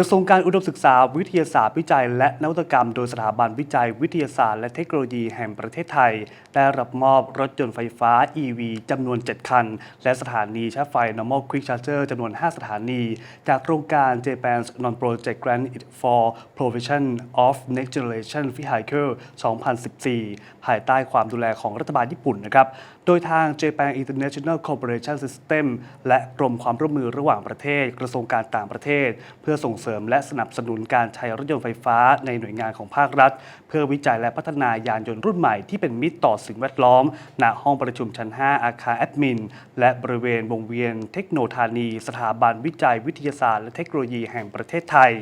ระทรวงการอุดมศึกษาวิทยาศาสตร์วิจัย และนวัตกรรม โดยสถาบันวิจัย วิทยาศาสตร์และเทคโนโลยีแห่งประเทศไทย ได้รับมอบรถยนต์ไฟฟ้า EV จำนวน 7 คัน และสถานีชาร์จไฟ Normal Quick Charger จำนวน 5 สถานี จากโครงการ Japan's Non-Project Grant for Provision of Next Generation Vehicle 2014 ภายใต้ความดูแลของรัฐบาลญี่ปุ่นนะครับโดยทาง Japan International Corporation System และกรมความร่วมมือระหว่างประเทศ กระทรวงการต่างประเทศ เพื่อส่งเสริมและสนับสนุนการใช้รถยนต์ไฟฟ้าในหน่วยงานของภาครัฐ เพื่อวิจัยและพัฒนายานยนต์รุ่นใหม่ที่เป็นมิตรต่อสิ่งแวดล้อม ณ ห้องประชุมชั้น 5 อาคารแอดมิน และบริเวณวงเวียนเทคโนโลยีสถาบันวิจัยวิทยาศาสตร์และเทคโนโลยีแห่งประเทศไทย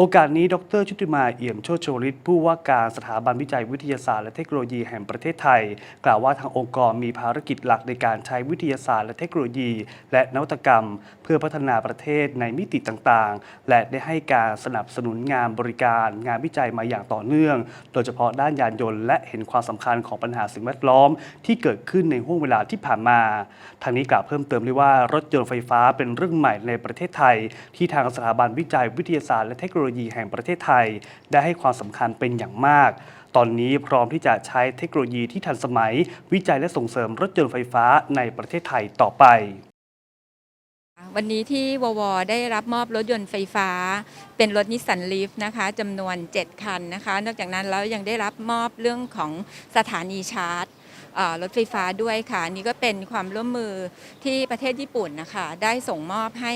โอกาสนี้ ดร ชุติมา เอี่ยมโชติชวลิตผู้ว่าการสถาบันวิจัยวิทยาศาสตร์และเทคโนโลยีแห่งประเทศไทย กล่าวว่าทางองค์กรมีภารกิจหลักในการใช้วิทยาศาสตร์และเทคโนโลยี และนวัตกรรม เพื่อพัฒนาประเทศในมิติต่างๆ และได้ให้การสนับสนุนงานบริการ งานวิจัยมาอย่างต่อเนื่อง โดยเฉพาะด้านยานยนต์และเห็นความสำคัญของปัญหาสิ่งแวดล้อม ที่เกิดขึ้นในห่วงเวลาที่ผ่านมา ทางนี้กล่าวเพิ่มเติมด้วยว่ารถยนต์ไฟฟ้าเป็นเรื่องใหม่ในประเทศไทย ที่ทางสถาบันวิจัยวิทยาศาสตร์และเทคโนโลยีโลยีแห่งประเทศไทย ได้ให้ความสำคัญเป็นอย่างมาก ตอนนี้พร้อมที่จะใช้เทคโนโลยีที่ทันสมัย วิจัยและส่งเสริมรถยนต์ไฟฟ้าในประเทศไทยต่อไปวันนี้ที่ววได้รับมอบรถยนต์ไฟฟ้า เป็นรถนิสสันลีฟนะคะจำนวน 7 คันนะคะ นอกจากนั้นแล้วยังได้รับมอบเรื่องของสถานีชาร์จ รถไฟฟ้าด้วยค่ะนี่ก็เป็นความร่วมมือที่ประเทศญี่ปุ่นนะคะ ได้ส่งมอบให้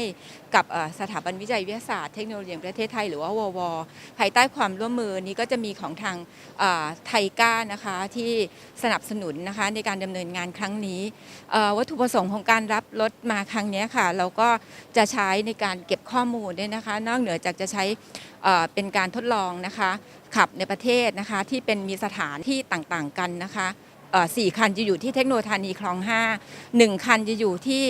กับสถาบันวิจัยวิทยาศาสตร์เทคโนโลยีแห่งประเทศไทยหรือว่าววภายใต้ความร่วมมือนี้ก็จะมีของทางไทก้านะคะที่สนับสนุนนะคะในการดำเนินงานครั้งนี้ วัตถุประสงค์ของการรับรถมาครั้งนี้ค่ะ เราก็จะใช้ในการเก็บข้อมูลด้วยนะคะ นอกเหนือจากจะใช้เป็นการทดลองนะคะ ขับในประเทศนะคะที่เป็นมีสถานที่ต่างๆกันนะคะ สี่คันจะอยู่ที่เทคโนโลยีคลอง5 1 คันจะอยู่ที่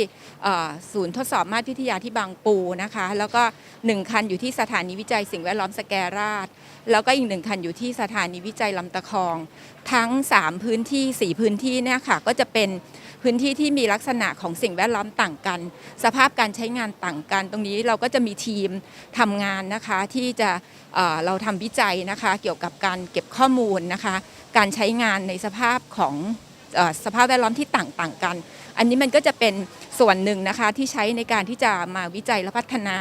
ศูนย์ทดสอบมาตรวิทยาที่บางปูนะคะ แล้วก็ 1 คันอยู่ที่สถานีวิจัยสิ่งแวดล้อมสแกราช แล้วก็อีกหนึ่งคันอยู่ที่สถานีวิจัยลำตะคอง ทั้ง 3 พื้นที่ 4 พื้นที่เนี่ยค่ะก็จะเป็นพื้นที่ที่มีลักษณะของสิ่งแวดล้อมต่างกัน สภาพการใช้งานต่างกัน ตรงนี้เราก็จะมีทีมทำงานนะคะที่จะเเราทำวิจัยนะคะ เกี่ยวกับการเก็บข้อมูลนะคะ การใช้งานในสภาพของสภาพแวดล้อมที่ต่างๆกัน อันนี้มันก็จะเป็นส่วนหนึ่งนะคะที่ใช้ในการที่จะมาวิจัยและพัฒนา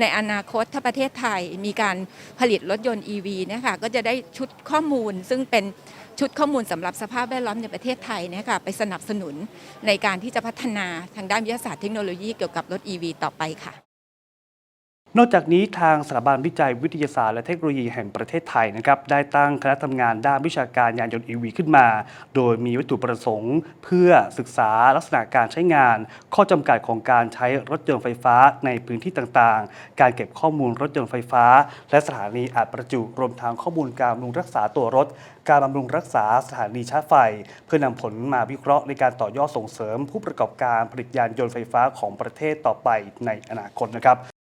ในอนาคตถ้าประเทศไทยมีการผลิตรถยนต์ EV เนี่ยค่ะก็จะได้ชุดข้อมูล ซึ่งเป็นชุดข้อมูลสำหรับสภาพแวดล้อมในประเทศไทยนี่ยค่ะไปสนับสนุนในการที่จะพัฒนาทางด้านวิทยาศาสตร์เทคโนโลยีเกี่ยวกับรถ EV ต่อไปค่ะ นอกจากนี้ทางสถาบันวิจัยวิทยาศาสตร์และเทคโนโลยีแห่งประเทศไทยนะครับได้ตั้งคณะทำงานด้านวิชาการยานยนต์ EV ขึ้นมา โดยมีวัตถุประสงค์ เพื่อศึกษาลักษณะการใช้งาน ข้อจำกัดของการใช้รถยนต์ไฟฟ้าในพื้นที่ต่างๆ การเก็บข้อมูลรถยนต์ไฟฟ้า และสถานีอัดประจุรวมทั้งข้อมูลการบำรุงรักษาตัวรถ การบำรุงรักษาสถานีชาร์จไฟ เพื่อนำผลมาวิเคราะห์ในการต่อยอดส่งเสริม ผู้ประกอบการผลิตยานยนต์ไฟฟ้าของประเทศต่อไปในอนาคตนะครับ